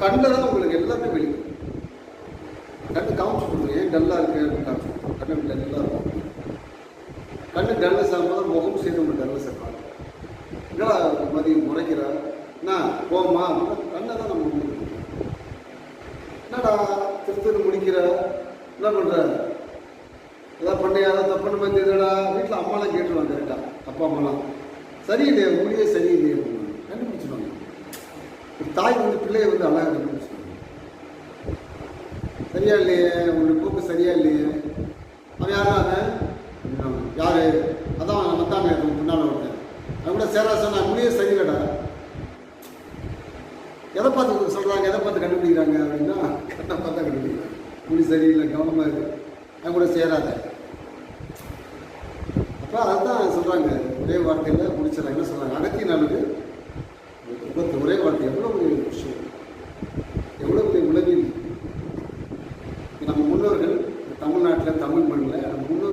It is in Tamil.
கண்ணில் தான் உங்களுக்கு எல்லாமே வெளியும் கண்ணு காமிச்சு கொடுங்க ஏன் டல்லாக இருக்கு? அப்படின்னு காமிச்சு கண்ணு டல்லாக இருக்கும். கண்ணு டல்லஸ் ஆகும்போது முகம் சேர்ந்து உங்களுக்கு டல்லஸ் இருப்பாங்க என்னடா மதியம் முறைக்கிறா? என்ன போமா அப்படின்னா கண்ணை தான் நம்ம என்னடா திரு திரு முடிக்கிற? என்ன பண்ணுற ஏதாவது பண்ணியா? ஏதாவது தப்பு பண்ணி வீட்டில் அம்மாலாம் கேட்டுருவாங்க கரெக்டாக அப்பா அம்மாலாம்? சரியில்லையே முடியே சரியில்லையே கண்டுபிடிச்சிடும் தாய் வந்து பிள்ளையை வந்து அழகாக கண்டுபிடிச்சிடுவாங்க சரியா இல்லையே? உங்களுக்கு போக்கு சரியா இல்லையே? அவன் யாரும் அவன்? அப்படின்னாங்க. யாரு? அதான் மத்தாமே முன்னால் ஒருத்தன். அவன் கூட சேரா சொன்னா முடியே சரியில்லடா. எதை பார்த்து சொல்கிறாங்க எதை பார்த்து கண்டுபிடிக்கிறாங்க அப்படின்னா கரெக்டாக பார்த்தா கண்டுபிடிக்கிறாங்க. முடி சரியில்லை கவனமாக இருக்கு அவன் கூட சேராத. அப்போ அதுதான் சொல்கிறாங்க ஒரே வார்த்தையில் முடிச்சிடறாங்க என்ன சொல்கிறாங்க அகத்திய நாளுக்கு ஒரே வார்த்தை. எவ்வளோ உலகில் நம்ம முன்னோர்கள் தமிழ்நாட்டில் தமிழ் மண்ணில் நம்ம முன்னோர்கள்